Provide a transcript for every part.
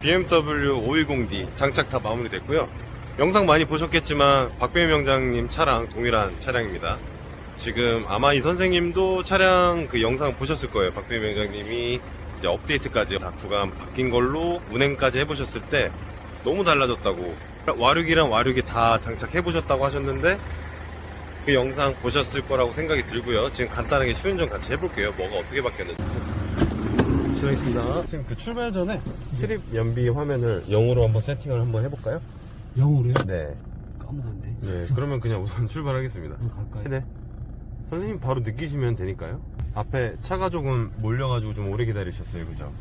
BMW 520D 장착 다 마무리됐고요. 영상 많이 보셨겠지만 박배우 명장님 차랑 동일한 차량입니다. 지금 아마 이 선생님도 차량 그 영상 보셨을 거예요. 박배우 명장님이 이제 업데이트까지 다 구간 바뀐 걸로 운행까지 해보셨을 때 너무 달라졌다고 와륙이랑 와륙이 다 장착해 보셨다고 하셨는데 그 영상 보셨을 거라고 생각이 들고요. 지금 간단하게 시운전 같이 해볼게요. 뭐가 어떻게 바뀌었는지. 실례하겠습니다. 지금 그 출발 전에 트립 연비 화면을 0으로 한번 세팅을 한번 해볼까요? 영어로요? 네. 까먹었네. 네. 그러면 그냥 우선 출발하겠습니다. 그럼 갈까요? 네. 선생님 바로 느끼시면 되니까요. 앞에 차가 조금 몰려가지고 좀 오래 기다리셨어요. 그죠?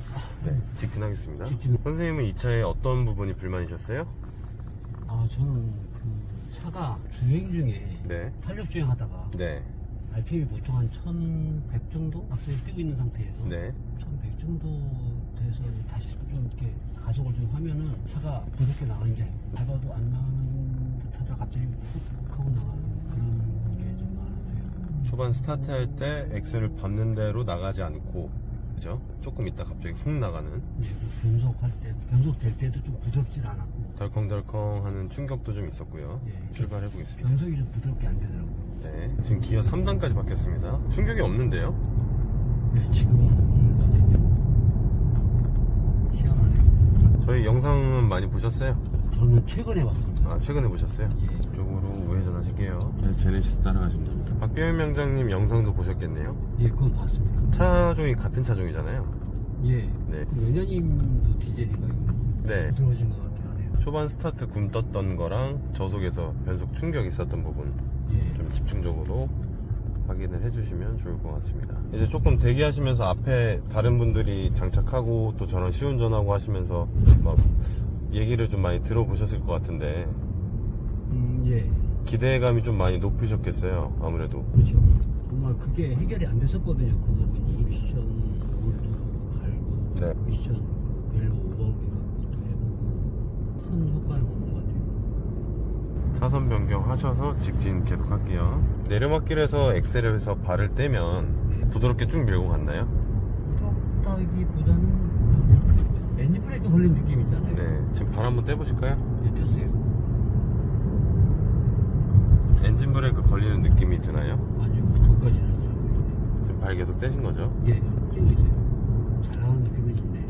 네. 직진하겠습니다. 직진. 선생님은 이 차의 어떤 부분이 불만이셨어요? 아, 저는 그 차가 주행 중에 네. 탄력 주행하다가 네. RPM이 보통 한 1100 정도 악셀이 뛰고 있는 상태에서 네. 1100 정도 돼서 다시 좀 이렇게 가속을 좀 하면은 차가 부드럽게 나가는 게 아니고 밟아도 안 나가는 듯 하다 갑자기 훅 하고 나가는 그런 게 좀 많았어요. 초반 스타트 할 때 엑셀을 밟는 대로 나가지 않고 그죠? 조금 있다 갑자기 훅 나가는 네, 그 변속할 때, 변속 될 때도 좀 부드럽진 않았고 덜컹덜컹 하는 충격도 좀 있었고요. 예. 출발해 보겠습니다. 변속이 좀 부드럽게 안 되더라고요. 네. 지금 기어 3단까지 바뀌었습니다. 충격이 없는데요? 네, 지금이 있는 것 같은데. 희한하네요. 저희 영상은 많이 보셨어요? 저는 최근에 봤습니다. 아, 최근에 보셨어요? 예. 제네시스 따라가시면 됩니다. 박병현 명장님 영상도 보셨겠네요? 예, 그건 봤습니다. 차종이 같은 차종이잖아요? 예. 네. 그 연야님도 디젤인가요? 네. 부드러워진 것 같긴 하네요. 초반 스타트 굼 떴던 거랑 저속에서 변속 충격 있었던 부분 예. 좀 집중적으로 확인을 해주시면 좋을 것 같습니다. 이제 조금 대기하시면서 앞에 다른 분들이 장착하고 또 저랑 시운전하고 하시면서 막 얘기를 좀 많이 들어보셨을 것 같은데 음, 예. 기대감이 좀 많이 높으셨겠어요. 아무래도. 그렇죠. 정말 그게 해결이 안 됐었거든요. 그 부분이 미션 홀도 갈고 네. 미션 그 벨로 오버인가 그것도 해보고 큰 효과는 없는 것 같아요. 차선 변경하셔서 직진 계속 할게요. 내리막길에서 엑셀에서 발을 떼면 네. 부드럽게 쭉 밀고 갔나요? 부드럽다기보다는 그 엔진 브레이크 걸린 느낌 있잖아요. 네. 지금 발 한번 떼보실까요? 예, 뺐어요. 엔진 브레이크 걸리는 느낌이 드나요? 아니요, 그것까지는 안 써요. 지금 발 계속 떼신 거죠? 예, 뛰고 있어요. 잘 나가는 느낌은 있네.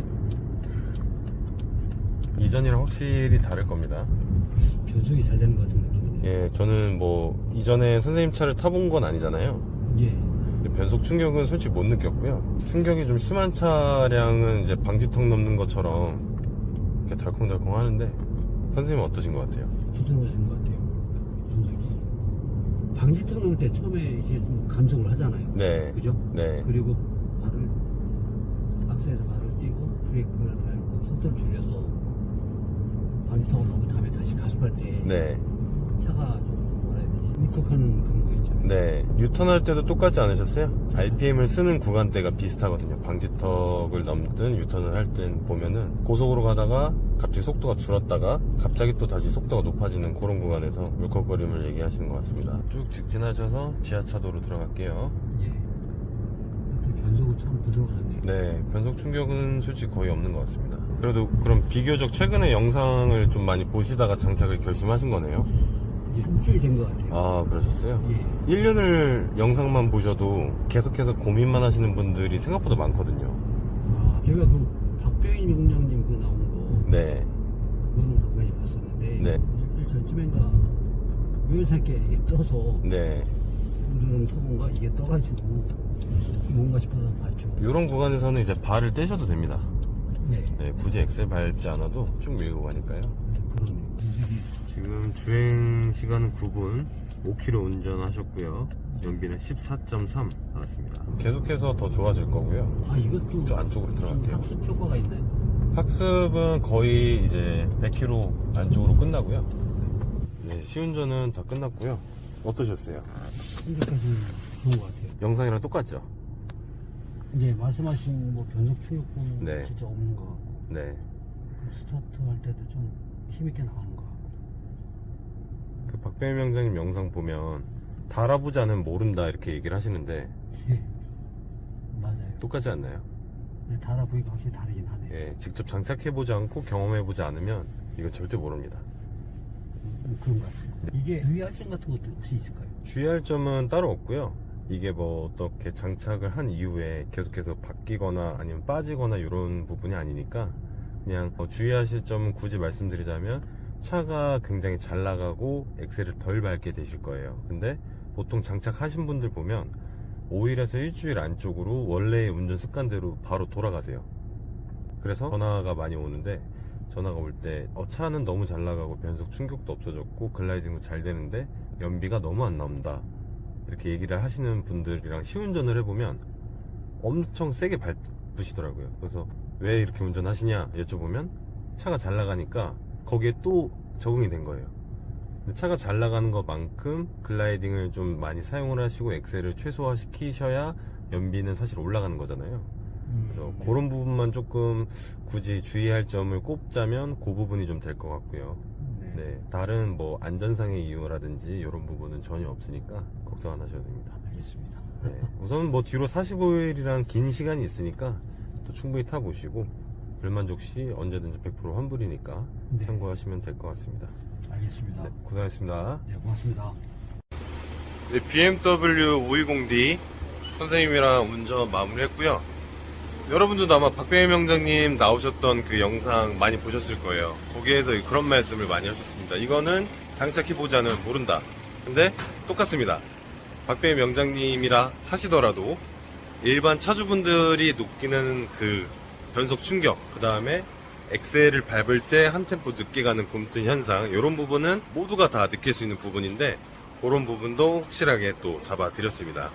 이전이랑 확실히 다를 겁니다. 변속이 잘 되는 것 같은 느낌이네요. 예, 저는 뭐 이전에 선생님 차를 타본 건 아니잖아요. 예. 변속 충격은 솔직히 못 느꼈고요. 충격이 좀 심한 차량은 이제 방지턱 넘는 것처럼 이렇게 덜컹덜컹 하는데 선생님은 어떠신 것 같아요? 부드러워진 것 같아요. 변속이. 방지턱 넣을 때 처음에 이게 좀 감속을 하잖아요. 네. 그죠? 네. 그리고 발을 악셀에서 발을 띄고 브레이크를 밟고 속도를 줄여서 방지턱을 넘은 다음에 다시 가속할 때 네. 차가 좀 울컥하는 그런 거 있잖아요. 네. 유턴할 때도 똑같지 않으셨어요? RPM을 쓰는 구간대가 비슷하거든요. 방지턱을 넘든 유턴을 할 땐 보면은 고속으로 가다가 갑자기 속도가 줄었다가 갑자기 또 다시 속도가 높아지는 그런 구간에서 울컥거림을 얘기하시는 것 같습니다. 쭉 직진하셔서 지하차도로 들어갈게요. 예. 변속은 참 부드러워졌네요. 네, 변속 충격은 솔직히 거의 없는 것 같습니다. 그래도 그럼 비교적 최근에 영상을 좀 많이 보시다가 장착을 결심하신 거네요? 일주일 된 것 같아요. 아, 그러셨어요? 예. 1년을 영상만 보셔도 계속해서 고민만 하시는 분들이 생각보다 많거든요. 아, 제가 그 박병인 용량님 그 나온 거 네. 그거는 간간히 봤었는데 네. 일주일 전쯤인가 우연찮게 이게 떠서 네. 오늘은 터본가 이게 떠가지고 뭔가 싶어서 봤죠. 이런 구간에서는 이제 발을 떼셔도 됩니다. 네. 네, 굳이 엑셀 밟지 않아도 쭉 밀고 가니까요. 그러네. 분석이 지금 주행 시간은 9분, 5km 운전하셨고요. 연비는 14.3 나왔습니다. 계속해서 더 좋아질 거고요. 아 이것도 저 안쪽으로 무슨 들어갈게요. 학습 효과가 있나요? 학습은 거의 이제 100km 안쪽으로 끝나고요. 네, 시운전은 다 끝났고요. 어떠셨어요? 현재까지 좋은 것 같아요. 영상이랑 똑같죠? 이제 말씀하신 뭐 변속 충격은 네. 진짜 없는 것 같고 네. 그 스타트 할 때도 좀 힘있게 나가는 것 박배일 명장님 영상 보면 달아보자는 모른다 이렇게 얘기를 하시는데 예. 맞아요. 똑같지 않나요? 네, 달아보니까 확실히 다르긴 하네요. 예, 직접 장착해보지 않고 경험해보지 않으면 이건 절대 모릅니다. 음, 그런 것 같아요. 이게 유의할 점 같은 것도 혹시 있을까요? 주의할 점은 따로 없고요. 이게 뭐 어떻게 장착을 한 이후에 계속해서 바뀌거나 아니면 빠지거나 이런 부분이 아니니까 그냥 어, 주의하실 점은 굳이 말씀드리자면 차가 굉장히 잘 나가고 엑셀을 덜 밟게 되실 거예요. 근데 보통 장착하신 분들 보면 5일에서 일주일 안쪽으로 원래의 운전 습관대로 바로 돌아가세요. 그래서 전화가 많이 오는데 전화가 올 때 어, 차는 너무 잘 나가고 변속 충격도 없어졌고 글라이딩도 잘 되는데 연비가 너무 안 나온다 이렇게 얘기를 하시는 분들이랑 시운전을 해보면 엄청 세게 밟으시더라고요 그래서 왜 이렇게 운전하시냐 여쭤보면 차가 잘 나가니까 거기에 또 적응이 된 거예요 차가 잘 나가는 것만큼 글라이딩을 좀 많이 사용을 하시고 엑셀을 최소화 시키셔야 연비는 사실 올라가는 거잖아요 그래서 네. 그런 부분만 조금 굳이 주의할 점을 꼽자면 그 부분이 좀 될 것 같고요. 네. 네, 다른 뭐 안전상의 이유라든지 이런 부분은 전혀 없으니까 걱정 안 하셔도 됩니다. 알겠습니다. 네, 우선 뭐 뒤로 45일이란 긴 시간이 있으니까 또 충분히 타보시고 불만족 시 언제든지 100% 환불이니까 네. 참고하시면 될 것 같습니다. 알겠습니다. 네, 고생하셨습니다. 네, 고맙습니다. 네, BMW 520D 선생님이랑 운전 마무리했고요. 여러분들도 아마 박병희 명장님 나오셨던 그 영상 많이 보셨을 거예요. 거기에서 그런 말씀을 많이 하셨습니다. 이거는 장착해보지 않으면 모른다. 근데 똑같습니다. 박병희 명장님이라 하시더라도 일반 차주분들이 느끼는 그 변속 충격, 그 다음에 엑셀을 밟을 때 한 템포 늦게 가는 굼뜬 현상, 이런 부분은 모두가 다 느낄 수 있는 부분인데 그런 부분도 확실하게 또 잡아드렸습니다.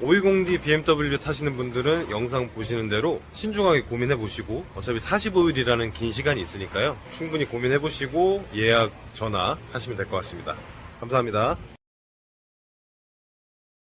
520D BMW 타시는 분들은 영상 보시는 대로 신중하게 고민해 보시고 어차피 45일이라는 긴 시간이 있으니까요. 충분히 고민해 보시고 예약 전화 하시면 될 것 같습니다. 감사합니다.